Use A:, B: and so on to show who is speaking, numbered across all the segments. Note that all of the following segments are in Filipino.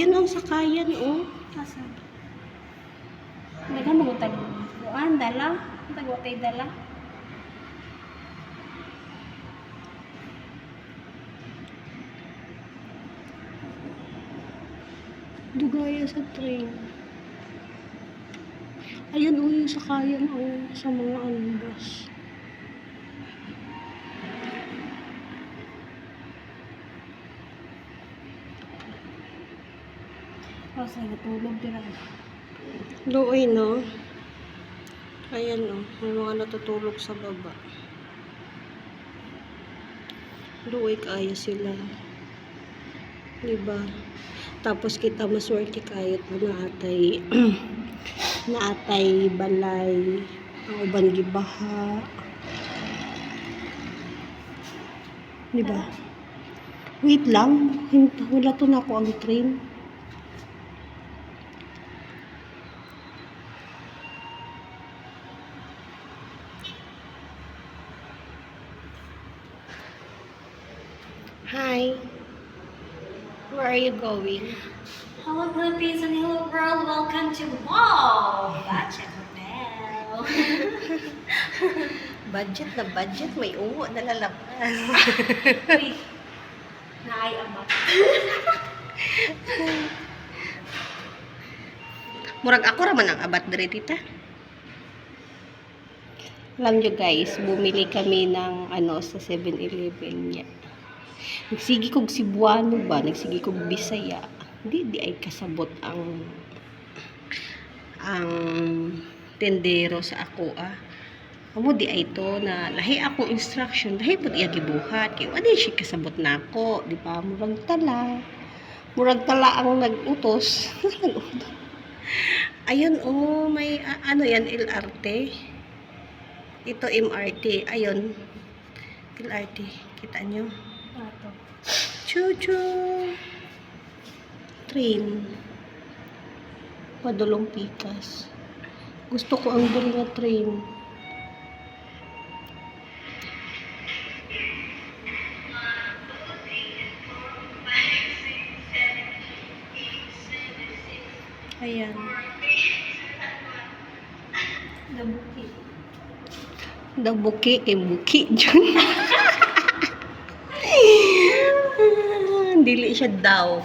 A: Ayun ang sakayan, oh.
B: Asa? Dagan mo tag kuan dala, tag watay dala.
A: Dugaya sa train. Ayun, oh, yung sakayan, oh, sa mga ano, bus.
B: Sa natulog dira.
A: Doon, no? Ayan, oh. May mga natutulog sa baba. Doon, kaya sila. Diba? Tapos kita maswerte kayo na atay na atay balay ang uban gibaha. Diba? Wait lang. Wala to na ako ang train. Hi. Where are you going?
B: Hello Philippines and hello world, welcome to Wow! Budget Hotel.
A: Budget na budget, may uwo na lalaban.
B: Uy, naay ama.
A: Murag ako raman ang abat diri tita. Alam nyo guys, bumili kami ng ano sa 7-Eleven niya. Nagsigi kog Cebuano ba? Nagsigi kog Bisaya. Di di ay kasabot ang ang tendero sa ako ah. Amo di ay to na lahi akong instruction, lahi pud iya gibuhat kay wala siya kasabot nako, di ba? Murag tala. Murag tala ang nag-utos. Ayun, oh, may, a- ano yan, LRT. Ito, MRT. Ayun. LRT. Kita nyo?
B: Ato.
A: Choo-choo. Train. Padulong pikas. Gusto ko ang dali na train. Ayan.
B: Dabuki.
A: Daw buki kay buki dyan. Dili siya daw.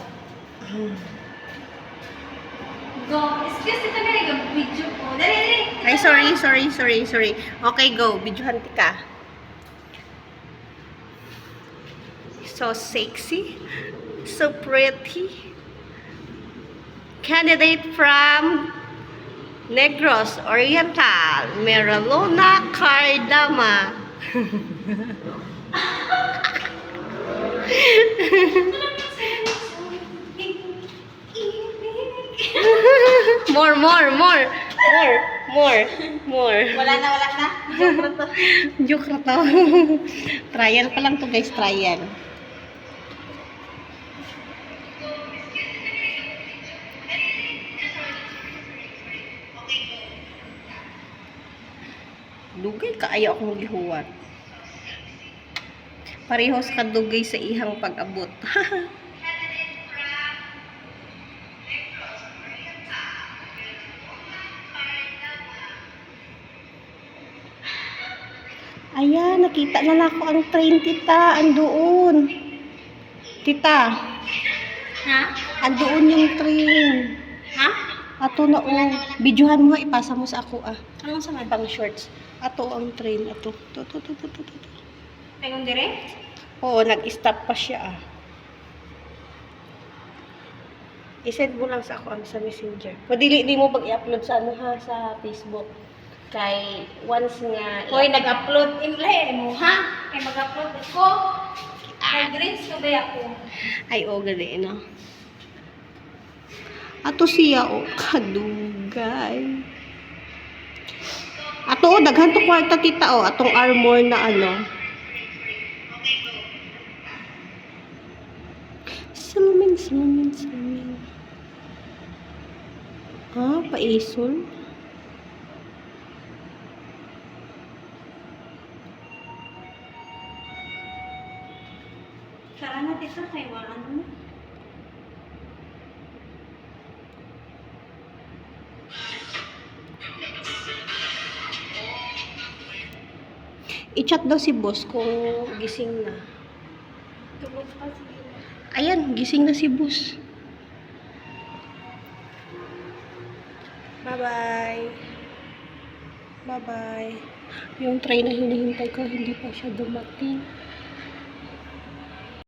B: Go. Excuse me kami, video ko. Dali, dali.
A: Ay, sorry, sorry, sorry, sorry. Okay, go. Videohan ka. So sexy. So pretty. Candidate from Negros Oriental, Meralona Cardama. more, more, more, more, more, more.
B: Wala na, wala na. Joke na to.
A: Joke na to. trial pa lang to guys, trial. Dugay ka ayaw akong gihuwat. Parehos ka dugay sa ihang pag-abot. Ayan, nakita na ako ang train, tita. Andoon. Tita,
B: Ha?
A: andoon yung train.
B: Ha?
A: Ato na oh. Videohan mo, ipasa mo sa ako ah.
B: Anong sama?
A: Pang shorts. Ato ang train. Ato. To, to, to, to, to,
B: Tayong direct?
A: Oo, nag-stop pa siya ah. I-send mo lang sa ako ano, sa messenger. O dili di mo pag i-upload sa ano ha, sa Facebook. Kay once nga
B: Hoy, nag-upload. Imlay mo, ha? Kay mag-upload ako. Nag-grades ka ba ako?
A: Ay, o, gali, no? Ato siya, o, kadugay. Ato, o, daghan to kwarta tita, o, atong armor na ano. Province man yun sa amin. Ah, paisol?
B: Saan?
A: I-chat daw si boss kung gising na.
B: Tubos pa siya.
A: Ayan, gising na si boss. Bye-bye. Bye-bye. Yung train na hinihintay ko, hindi pa siya dumating.